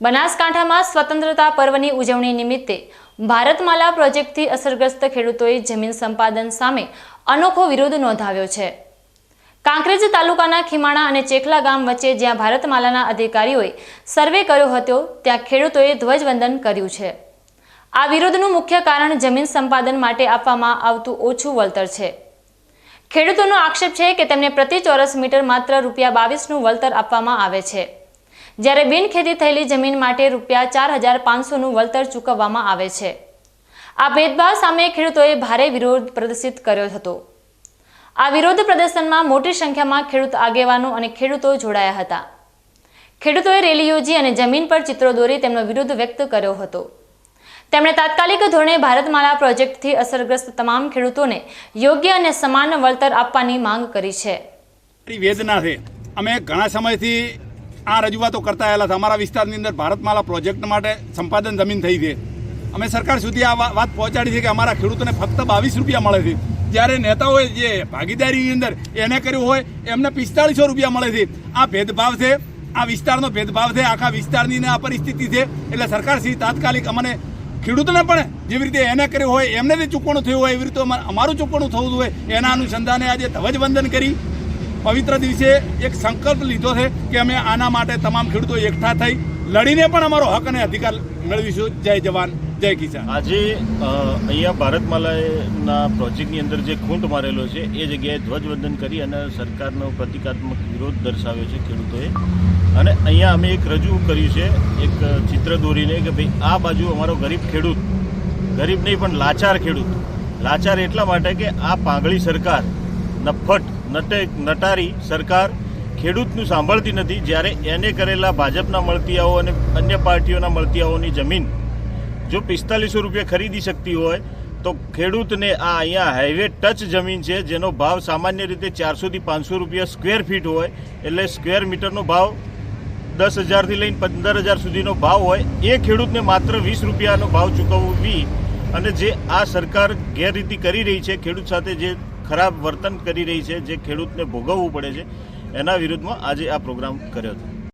બનાસકાંઠામાં સ્વતંત્રતા પર્વની ઉજવણી નિમિત્તે ભારતમાલા પ્રોજેક્ટથી અસરગ્રસ્ત ખેડૂતોએ જમીન સંપાદન સામે અનોખો વિરોધ નોંધાવ્યો છે. કાંકરેજ તાલુકાના ખીમાણા અને ચેખલા ગામ વચ્ચે જ્યાં ભારતમાલાના અધિકારીઓએ સર્વે કર્યો હતો, ત્યાં ખેડૂતોએ ધ્વજવંદન કર્યું છે. આ વિરોધનું મુખ્ય કારણ જમીન સંપાદન માટે આપવામાં આવતું ઓછું વળતર છે. ખેડૂતોનો આક્ષેપ છે કે તેમને પ્રતિ ચોરસ મીટર માત્ર રૂપિયા બાવીસનું વળતર આપવામાં આવે છે. જ્યારે બિનખેતી થયેલી જમીન માટે રૂપિયા ચાર હજાર પાંચસોનું વળતર ચૂકવવામાં આવે છે. આ ભેદભાવ સામે ખેડૂતોએ ભારે વિરોધ પ્રદર્શિત કર્યો હતો. આ વિરોધ પ્રદર્શનમાં મોટી સંખ્યામાં ખેડૂત આગેવાનો અને ખેડૂતો જોડાયા હતા. ખેડૂતોએ રેલી યોજી અને જમીન પર ચિત્રો દોરી તેમનો વિરોધ વ્યક્ત કર્યો હતો. તેમણે તાત્કાલિક ધોરણે ભારતમાલા પ્રોજેક્ટથી અસરગ્રસ્ત તમામ ખેડૂતોને યોગ્ય અને સમાન વળતર આપવાની માંગ કરી છે. વેદના છે. અમે ઘણા સમયથી આ રજૂઆતો કરતા આવેલા છે. અમારા વિસ્તારની અંદર ભારતમાલા પ્રોજેક્ટ માટે સંપાદન જમીન થઈ છે. અમે સરકાર સુધી આ વાત પહોંચાડી છે કે અમારા ખેડૂતોને ફક્ત બાવીસ રૂપિયા મળે છે. જ્યારે નેતાઓએ જે ભાગીદારીની અંદર એને કર્યું હોય, એમને પિસ્તાળીસો રૂપિયા મળે છે. આ ભેદભાવ છે. આ વિસ્તારનો ભેદભાવ છે. આખા વિસ્તારની આ પરિસ્થિતિ છે. એટલે સરકાર શ્રી તાત્કાલિક અમને ખેડૂતોને પણ જેવી રીતે એને કર્યું હોય, એમને જે ચૂકવણું થયું હોય, એવી રીતે અમારું ચૂકવણું થવું હોય એના અનુસંધાને આજે ધ્વજવંદન કરી. પવિત્ર દિવસે એક સંકલ્પ લીધો છે કે અમે આના માટે તમામ ખેડૂતો એકઠા થઈ લડીને પણ અમારો હક અને અધિકાર મેળવીશું. જય જવાન, જય કિસાન. આજે અહીંયા ભારતમાલાના પ્રોજેક્ટની અંદર જે ખૂંટ મારેલો છે, એ જગ્યાએ ધ્વજવંદન કરી અને સરકારનો પ્રતિકાત્મક વિરોધ દર્શાવ્યો છે ખેડૂતોએ. અને અહીંયા અમે એક રજૂ કર્યું છે, એક ચિત્ર દોરીને કે ભાઈ, આ બાજુ અમારો ગરીબ ખેડૂત, ગરીબ નહીં પણ લાચાર ખેડૂત, લાચાર એટલા માટે કે આ પાંગળી સરકાર નફટ નટે, નટારી સરકાર ખેડૂતનું સાંભળતી નથી. જ્યારે એને કરેલા ભાજપના મળતિયાઓ અને અન્ય પાર્ટીઓના મળતિયાઓની જમીન જો પિસ્તાલીસો રૂપિયા ખરીદી શકતી હોય, તો ખેડૂતને આ અહીંયા હાઈવે ટચ જમીન છે, જેનો ભાવ સામાન્ય રીતે ચારસોથી પાંચસો રૂપિયા સ્ક્વેર ફીટ હોય. એટલે સ્ક્વેર મીટરનો ભાવ દસ હજારથી લઈને પંદર હજાર સુધીનો ભાવ હોય. એ ખેડૂતને માત્ર વીસ રૂપિયાનો ભાવ ચૂકવવી અને જે આ સરકાર ગેરરીતિ કરી રહી છે, ખેડૂત સાથે જે ખરાબ વર્તન કરી રહી છે, જે ખેડૂતને ભોગવવું પડે છે, એના વિરુદ્ધમાં આજે આ પ્રોગ્રામ કર્યો હતો